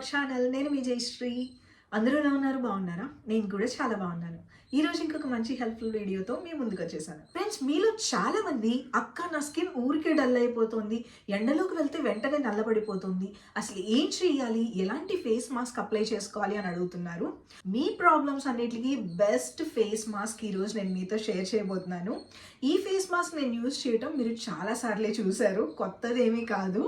Our channel. నేను మీ జయశ్రీ అందరూ ఎలా ఉన్నారు? బాగున్నారా? నేను కూడా చాలా బాగున్నాను. ఈ రోజు ఇంకొక మంచి హెల్ప్ఫుల్ వీడియోతో మీ ముందుకు వచ్చేసాను. ఫ్రెండ్స్ మీలో చాలా మంది అక్క నా స్కిన్ ఊరికే డల్ అయిపోతుంది ఎండలోకి వెళ్తే వెంటనే నల్లబడిపోతుంది. అసలు ఏం చేయాలి? ఎలాంటి ఫేస్ మాస్క్ అప్లై చేసుకోవాలి అని అడుగుతున్నారు. మీ ప్రాబ్లమ్స్ అన్నిటికీ బెస్ట్ ఫేస్ మాస్క్ ఈరోజు నేను మీతో షేర్ చేయబోతున్నాను. ఈ ఫేస్ మాస్క్ నేను యూజ్ చేయటం మీరు చాలా సార్లే చూశారు కొత్తదేమీ కాదు.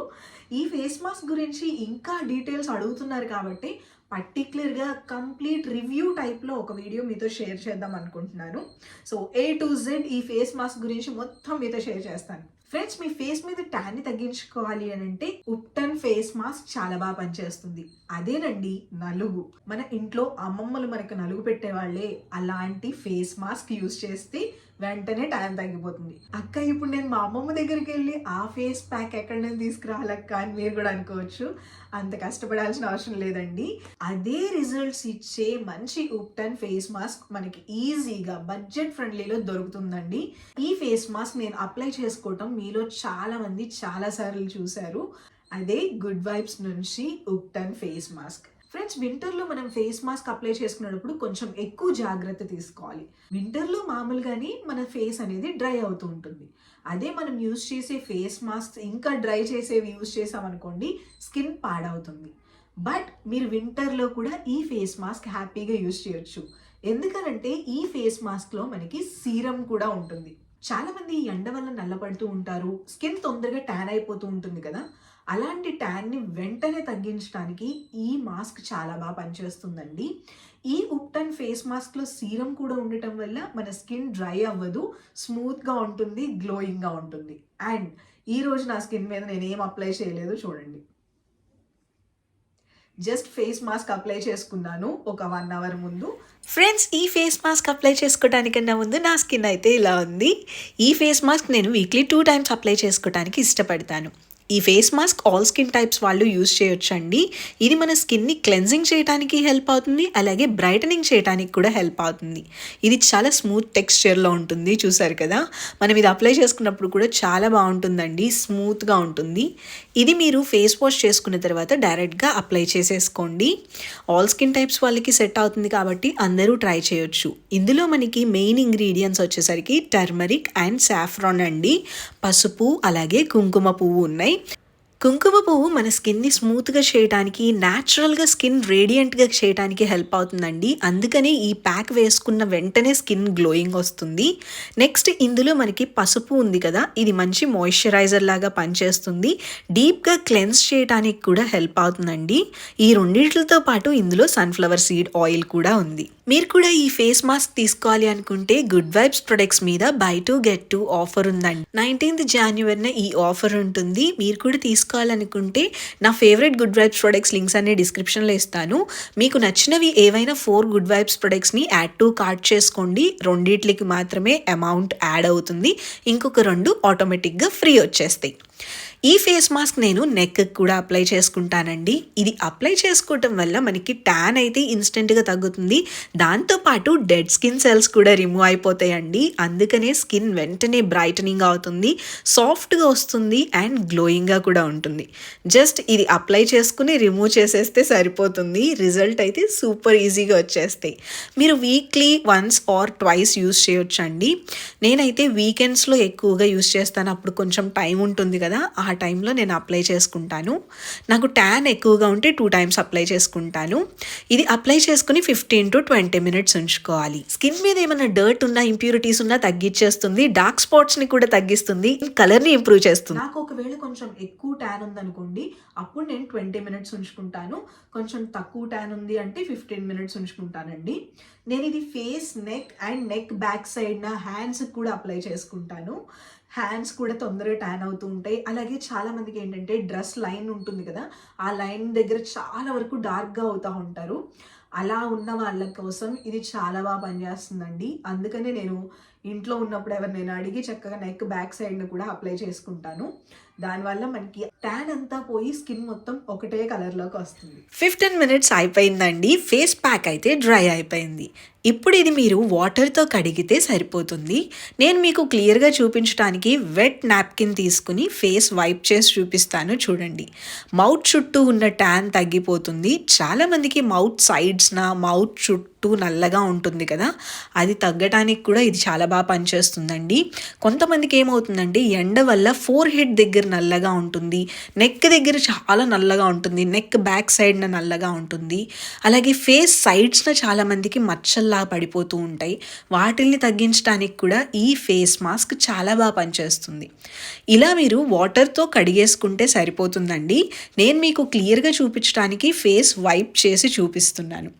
ఈ ఫేస్ మాస్క్ గురించి ఇంకా డీటెయిల్స్ అడుగుతున్నారు కాబట్టి పర్టిక్యులర్గా కంప్లీట్ రివ్యూ టైప్లో ఒక వీడియో మీతో షేర్ చేద్దాం అనుకుంటున్నాను. సో ఏ టు జెడ్ ఈ ఫేస్ మాస్క్ గురించి మొత్తం మీతో షేర్ చేస్తాను. ఫ్రెండ్స్ మీ ఫేస్ మీద ట్యాన్ని తగ్గించుకోవాలి అని అంటే ఉప్టన్ ఫేస్ మాస్క్ చాలా బాగా పనిచేస్తుంది. అదేనండి నలుగు. మన ఇంట్లో అమ్మమ్మలు మనకు నలుగు పెట్టేవాళ్ళే. అలాంటి ఫేస్ మాస్క్ యూస్ చేస్తే వెంటనే టైం తగ్గిపోతుంది. అక్క ఇప్పుడు నేను మా అమ్మమ్మ దగ్గరికి వెళ్ళి ఆ ఫేస్ ప్యాక్ ఎక్కడ నేను తీసుకురావాలక్క అని మీరు కూడా అనుకోవచ్చు. అంత కష్టపడాల్సిన అవసరం లేదండి. అదే రిజల్ట్స్ ఇచ్చే మంచి ఉప్టన్ ఫేస్ మాస్క్ మనకి ఈజీగా బడ్జెట్ ఫ్రెండ్లీలో దొరుకుతుందండి. ఈ ఫేస్ మాస్క్ నేను అప్లై చేసుకోవటం మీలో చాలా మంది చాలా సార్లు చూశారు. అదే గుడ్ వైబ్స్ నుంచి ఉప్టన్ ఫేస్ మాస్క్ ఫ్రెండ్స్ వింటర్లో మనం ఫేస్ మాస్క్ అప్లై చేసుకునేటప్పుడు కొంచెం ఎక్కువ జాగ్రత్త తీసుకోవాలి. వింటర్లో మామూలుగానే మన ఫేస్ అనేది డ్రై అవుతూ ఉంటుంది. అదే మనం యూజ్ చేసే ఫేస్ మాస్క్ ఇంకా డ్రై చేసేవి యూజ్ చేసామనుకోండి స్కిన్ పాడవుతుంది. బట్ మీరు వింటర్లో కూడా ఈ ఫేస్ మాస్క్ హ్యాపీగా యూజ్ చేయొచ్చు. ఎందుకనంటే ఈ ఫేస్ మాస్క్లో మనకి సీరం కూడా ఉంటుంది. చాలామంది ఈ ఎండ వల్ల నల్లపడుతూ ఉంటారు స్కిన్ తొందరగా ట్యాన్ అయిపోతూ ఉంటుంది కదా. అలాంటి ట్యాన్ని వెంటనే తగ్గించడానికి ఈ మాస్క్ చాలా బాగా పనిచేస్తుందండి. ఈ ఉప్టన్ ఫేస్ మాస్క్లో సీరం కూడా ఉండటం వల్ల మన స్కిన్ డ్రై అవ్వదు స్మూత్గా ఉంటుంది గ్లోయింగ్గా ఉంటుంది. అండ్ ఈ రోజు నా స్కిన్ మీద నేను ఏం అప్లై చేయలేదు చూడండి. జస్ట్ ఫేస్ మాస్క్ అప్లై చేసుకున్నాను ఒక వన్ అవర్ ముందు. ఫ్రెండ్స్ ఈ ఫేస్ మాస్క్ అప్లై చేసుకోవడానికన్నా ముందు నా స్కిన్ అయితే ఇలా ఉంది. ఈ ఫేస్ మాస్క్ నేను వీక్లీ టూ టైమ్స్ అప్లై చేసుకోవడానికి ఇష్టపడతాను. ఈ face mask all skin types వాళ్ళు యూస్ చేయొచ్చండి. ఇది మన స్కిన్ని క్లెన్జింగ్ చేయడానికి హెల్ప్ అవుతుంది. అలాగే బ్రైటనింగ్ చేయడానికి కూడా హెల్ప్ అవుతుంది. ఇది చాలా స్మూత్ టెక్స్చర్లో ఉంటుంది. చూసారు కదా? మనం ఇది అప్లై చేసుకున్నప్పుడు కూడా చాలా బాగుంటుందండి. స్మూత్గా ఉంటుంది. ఇది మీరు ఫేస్ వాష్ చేసుకున్న తర్వాత డైరెక్ట్గా అప్లై చేసేసుకోండి. ఆల్ స్కిన్ టైప్స్ వాళ్ళకి సెట్ అవుతుంది కాబట్టి అందరూ ట్రై చేయొచ్చు. ఇందులో మనకి మెయిన్ ఇంగ్రీడియంట్స్ వచ్చేసరికి టర్మరిక్ అండ్ సాఫ్రాన్ అండి. పసుపు అలాగే కుంకుమ పువ్వు ఉన్నాయి. కుంకుమ పువ్వు మన స్కిన్ని స్మూత్గా చేయడానికి న్యాచురల్గా స్కిన్ రేడియంట్గా చేయడానికి హెల్ప్ అవుతుందండి. అందుకనే ఈ ప్యాక్ వేసుకున్న వెంటనే స్కిన్ గ్లోయింగ్ వస్తుంది. నెక్స్ట్ ఇందులో మనకి పసుపు ఉంది కదా ఇది మంచి మాయిశ్చరైజర్ లాగా పనిచేస్తుంది. డీప్గా క్లెన్స్ చేయడానికి కూడా హెల్ప్ అవుతుందండి. ఈ రెండింటితో పాటు ఇందులో సన్ఫ్లవర్ సీడ్ ఆయిల్ కూడా ఉంది. మీరు కూడా ఈ ఫేస్ మాస్క్ తీసుకోవాలి అనుకుంటే గుడ్ వైబ్స్ ప్రొడక్ట్స్ మీద buy two get two offer ఉందండి. నైన్టీన్త్ జాన్యువరిన ఈ ఆఫర్ ఉంటుంది. మీరు కూడా తీసుకోవాలనుకుంటే నా favourite Good Vibes products links అనే డిస్క్రిప్షన్లో ఇస్తాను. మీకు నచ్చినవి ఏవైనా ఫోర్ గుడ్ వైబ్స్ ప్రొడక్ట్స్ని యాడ్ టు కార్ట్ చేసుకోండి. రెండిట్లకి మాత్రమే అమౌంట్ యాడ్ అవుతుంది. ఇంకొక రెండు ఆటోమేటిక్గా ఫ్రీ వచ్చేస్తాయి. ఈ ఫేస్ మాస్క్ నేను నెక్ కూడా అప్లై చేసుకుంటానండి. ఇది అప్లై చేసుకోవటం వల్ల మనకి ట్యాన్ అయితే ఇన్స్టెంట్గా తగ్గుతుంది. దాంతోపాటు డెడ్ స్కిన్ సెల్స్ కూడా రిమూవ్ అయిపోతాయండి. అందుకనే స్కిన్ వెంటనే బ్రైటనింగ్ అవుతుంది సాఫ్ట్గా వస్తుంది అండ్ గ్లోయింగ్గా కూడా ఉంటుంది. జస్ట్ ఇది అప్లై చేసుకుని రిమూవ్ చేసేస్తే సరిపోతుంది. రిజల్ట్ అయితే సూపర్ ఈజీగా వచ్చేస్తాయి. మీరు weekly once or twice use చేయొచ్చండి. నేనైతే వీకెండ్స్లో ఎక్కువగా యూస్ చేస్తాను. అప్పుడు కొంచెం టైం ఉంటుంది కదా. ఆ టైంలో నేను అప్లై చేసుకుంటాను. నాకు ట్యాన్ ఎక్కువగా ఉంటే టూ టైమ్స్ అప్లై చేసుకుంటాను. ఇది అప్లై చేసుకుని ఫిఫ్టీన్ టు ట్వంటీ మినిట్స్ ఉంచుకోవాలి. స్కిన్ మీద ఏమైనా డర్ట్ ఉన్నా ఇంప్యూరిటీస్ ఉన్నా తగ్గించేస్తుంది డార్క్ స్పాట్స్ని కూడా తగ్గిస్తుంది కలర్ని ఇంప్రూవ్ చేస్తుంది. నాకు ఒకవేళ కొంచెం ఎక్కువ ట్యాన్ ఉందనుకోండి అప్పుడు నేను ట్వంటీ మినిట్స్ ఉంచుకుంటాను. కొంచెం తక్కువ ట్యాన్ ఉంది అంటే ఫిఫ్టీన్ మినిట్స్ ఉంచుకుంటానండి. నేను ఇది face neck and neck back side నా హ్యాండ్స్కి కూడా అప్లై చేసుకుంటాను. హ్యాండ్స్ కూడా తొందరగా ట్యాన్ అవుతూ ఉంటాయి. అలాగే చాలా మందికి ఏంటంటే డ్రెస్ లైన్ ఉంటుంది కదా ఆ లైన్ దగ్గర చాలా వరకు డార్క్గా అవుతూ ఉంటారు. అలా ఉన్న వాళ్ళ కోసం ఇది చాలా బాగా పనిచేస్తుందండి. అందుకనే నేను ఇంట్లో ఉన్నప్పుడు ఎవరినైనా నేను అడిగి చక్కగా నెక్ బ్యాక్ సైడ్ని కూడా అప్లై చేసుకుంటాను. దానివల్ల మనకి ట్యాన్ అంతా పోయి స్కిన్ మొత్తం ఒకటే కలర్లోకి వస్తుంది. ఫిఫ్టీన్ మినిట్స్ అయిపోయిందండి. ఫేస్ ప్యాక్ అయితే డ్రై అయిపోయింది. ఇప్పుడు ఇది మీరు వాటర్తో కడిగితే సరిపోతుంది. నేను మీకు క్లియర్గా చూపించడానికి వెట్ నాప్కిన్ తీసుకుని ఫేస్ వైప్ చేసి చూపిస్తాను చూడండి. మౌత్ చుట్టూ ఉన్న ట్యాన్ తగ్గిపోతుంది. చాలామందికి మౌత్ సైడ్స్న మౌత్ చుట్టూ నల్లగా ఉంటుంది కదా. అది తగ్గటానికి కూడా ఇది చాలా బాగా పనిచేస్తుందండి. కొంతమందికి ఏమవుతుందంటే ఎండ వల్ల ఫోర్ హెడ్ దగ్గర నల్లగా ఉంటుంది. నెక్ దగ్గర చాలా నల్లగా ఉంటుంది. నెక్ బ్యాక్ సైడ్న నల్లగా ఉంటుంది. అలాగే ఫేస్ సైడ్స్న చాలామందికి మచ్చల్లా పడిపోతూ ఉంటాయి. వాటిల్ని తగ్గించడానికి కూడా ఈ ఫేస్ మాస్క్ చాలా బాగా పనిచేస్తుంది. ఇలా మీరు వాటర్తో కడిగేసుకుంటే సరిపోతుందండి. నేను మీకు క్లియర్గా చూపించడానికి ఫేస్ వైప్ చేసి చూపిస్తున్నాను.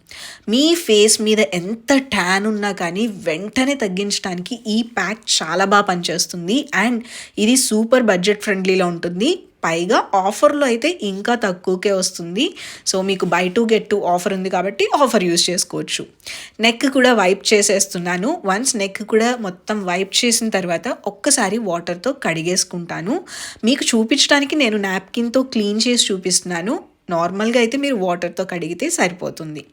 మీ ఫేస్ మీద ఎంత ట్యాన్ ఉన్నా కానీ వెంటనే తగ్గించడానికి ఈ ప్యాక్ చాలా బాగా పనిచేస్తుంది. అండ్ ఇది సూపర్ బడ్జెట్ ఫ్రెండ్లీలో ఉంటుంది. పైగా ఆఫర్లో అయితే ఇంకా తక్కువకే వస్తుంది. సో మీకు buy two get two offer ఉంది కాబట్టి ఆఫర్ యూస్ చేసుకోవచ్చు. నెక్ కూడా వైప్ చేసేస్తున్నాను. వన్స్ నెక్ కూడా మొత్తం వైప్ చేసిన తర్వాత ఒక్కసారి వాటర్తో కడిగేసుకుంటాను. మీకు చూపించడానికి నేను నాప్కిన్తో క్లీన్ చేసి చూపిస్తున్నాను. నార్మల్గా అయితే మీరు వాటర్తో కడిగితే సరిపోతుంది.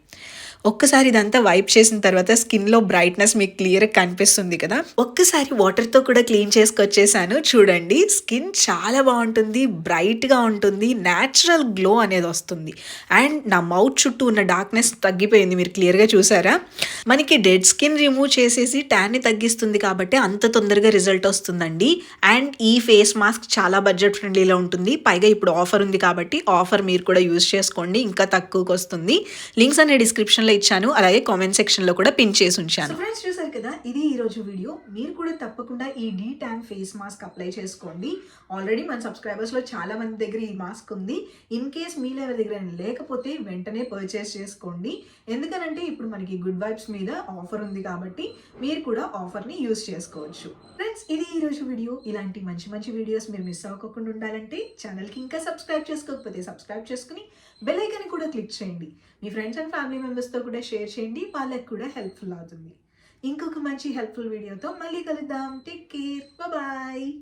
ఒక్కసారి ఇదంతా వైప్ చేసిన తర్వాత స్కిన్లో బ్రైట్నెస్ మీకు క్లియర్గా కనిపిస్తుంది కదా. ఒక్కసారి వాటర్తో కూడా క్లీన్ చేసుకొచ్చేసాను. చూడండి స్కిన్ చాలా బాగుంటుంది బ్రైట్గా ఉంటుంది న్యాచురల్ గ్లో అనేది వస్తుంది. అండ్ నా మౌత్ చుట్టూ ఉన్న డార్క్నెస్ తగ్గిపోయింది మీరు క్లియర్గా చూసారా? మనకి డెడ్ స్కిన్ రిమూవ్ చేసేసి ట్యాన్ని తగ్గిస్తుంది కాబట్టి అంత తొందరగా రిజల్ట్ వస్తుందండి. అండ్ ఈ ఫేస్ మాస్క్ చాలా బడ్జెట్ ఫ్రెండ్లీలో ఉంటుంది. పైగా ఇప్పుడు ఆఫర్ ఉంది కాబట్టి ఆఫర్ మీరు కూడా యూజ్ చేసుకోండి ఇంకా తక్కువకి వస్తుంది లింక్స్ అనే డిస్క్రిప్షన్లో ఇచ్చాను. అలాగే కామెంట్ సెక్షన్లో కూడా పిన్ చేసి ఉంచాను. ఫ్రెండ్స్ చూసారు కదా? ఇది ఈ రోజు వీడియో. మీరు కూడా తప్పకుండా ఈ de tan face mask apply చేసుకోండి. ఆల్రెడీ మన సబ్స్క్రైబర్స్లో చాలా మంది దగ్గర ఈ మాస్క్ ఉంది. ఇన్ కేస్ మీ ఎవరి దగ్గర లేకపోతే వెంటనే పర్చేస్ చేసుకోండి. ఎందుకనంటే ఇప్పుడు మనకి గుడ్ వైబ్స్ మీద ఆఫర్ ఉంది కాబట్టి మీరు కూడా ఆఫర్ని యూస్ చేసుకోవచ్చు. ఫ్రెండ్స్ ఇది ఈ రోజు వీడియో. ఇలాంటి మంచి మంచి వీడియోస్ మీరు మిస్ అవ్వకుండా ఉండాలంటే ఛానల్కి ఇంకా సబ్స్క్రైబ్ చేసుకోకపోతే సబ్స్క్రైబ్ చేసుకుని బెల్ ఐకాన్ కూడా క్లిక్ చేయండి. మీ ఫ్రెండ్స్ అండ్ ఫ్యామిలీ మెంబర్స్తో కూడా షేర్ చేయండి. వాళ్ళకి కూడా హెల్ప్ఫుల్ అవుతుంది. ఇంకొక మంచి హెల్ప్ఫుల్ వీడియోతో మళ్ళీ కలుద్దాం. Take care. బాయ్.